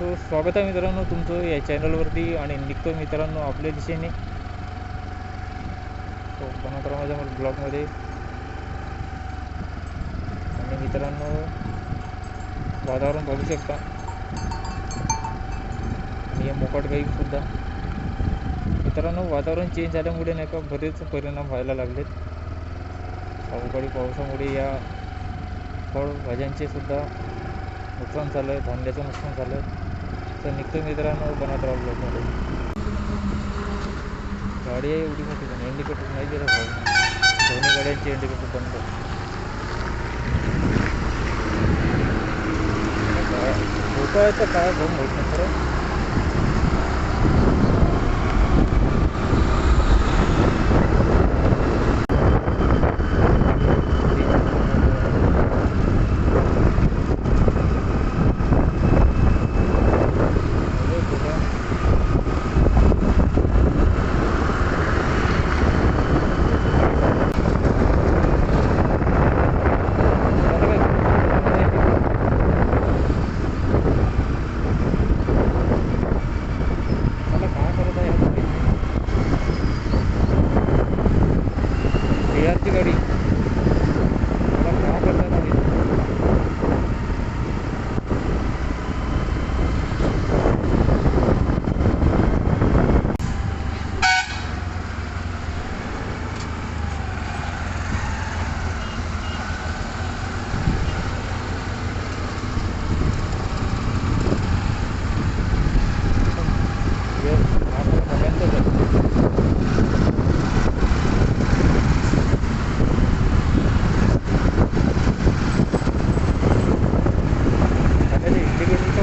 So स्वागत आहे मित्रांनो तुमचं या चॅनलवरती आणि निघतो मित्रांनो आपल्या दिशेने. सो बनत राहा माझ्या ब्लॉगमध्ये. आणि मित्रांनो वातावरण बघू शकता. आणि या मोकाट सुद्धा. मित्रांनो वातावरण चेंज झाल्यामुळे नाही का बरेच परिणाम व्हायला लागलेत. अवकाळी पावसामुळे या फळभाज्यांचे सुद्धा नुकसान झालं आहे धान्याचं नुकसान झालं आहे. तर निघतो मित्रांनो बनत राहू ब्लॉगमध्ये गाडी. आहे एवढी मोठी पण इंडिकेटर नाही दिलं भाऊ. दोन्ही गाड्यांचे इंडिकेटर बंद. करं आहे तर काय भाऊ होत नाही खरं. नाही. बिहारची गाडी मला काय करतात माहीत नाही. हे आपल्या सगळ्यांचंच आहे. आता ते इंडिकेटरचा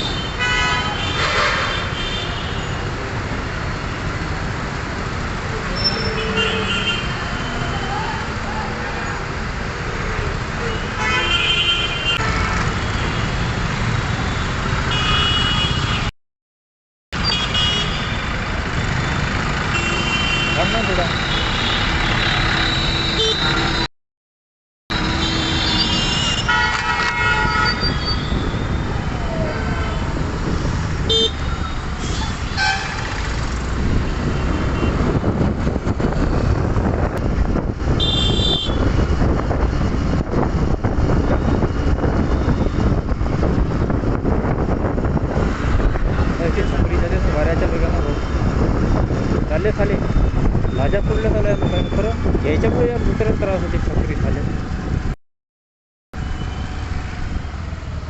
माझ्या पुरल्या झाल्या लोकांनी खरं याच्यामुळे या दुसऱ्याच त्रास होते छपरी खाल्या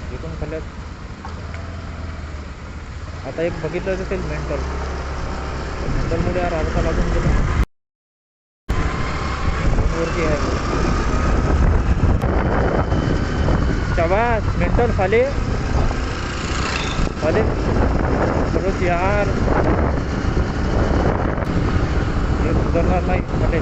एकूण खाल्ल्यात आता एक बघितलं असेल मेंटल मेंटलमुळे यार अर्धा लागून गेला. फोनवरती आहे. शाबास मेंटल फाले फाले खरंच यार. જરૂર ધરવા થાય માટે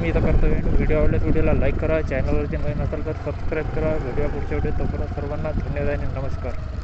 मी इथं करतो एंड व्हिडिओ आवडल्यास व्हिडिओला लाईक करा चॅनलवरती नवीन असाल तर सबस्क्राईब करा. व्हिडिओ पुढच्या व्हिडिओ तोपर्यंत सर्वांना धन्यवाद आणि नमस्कार.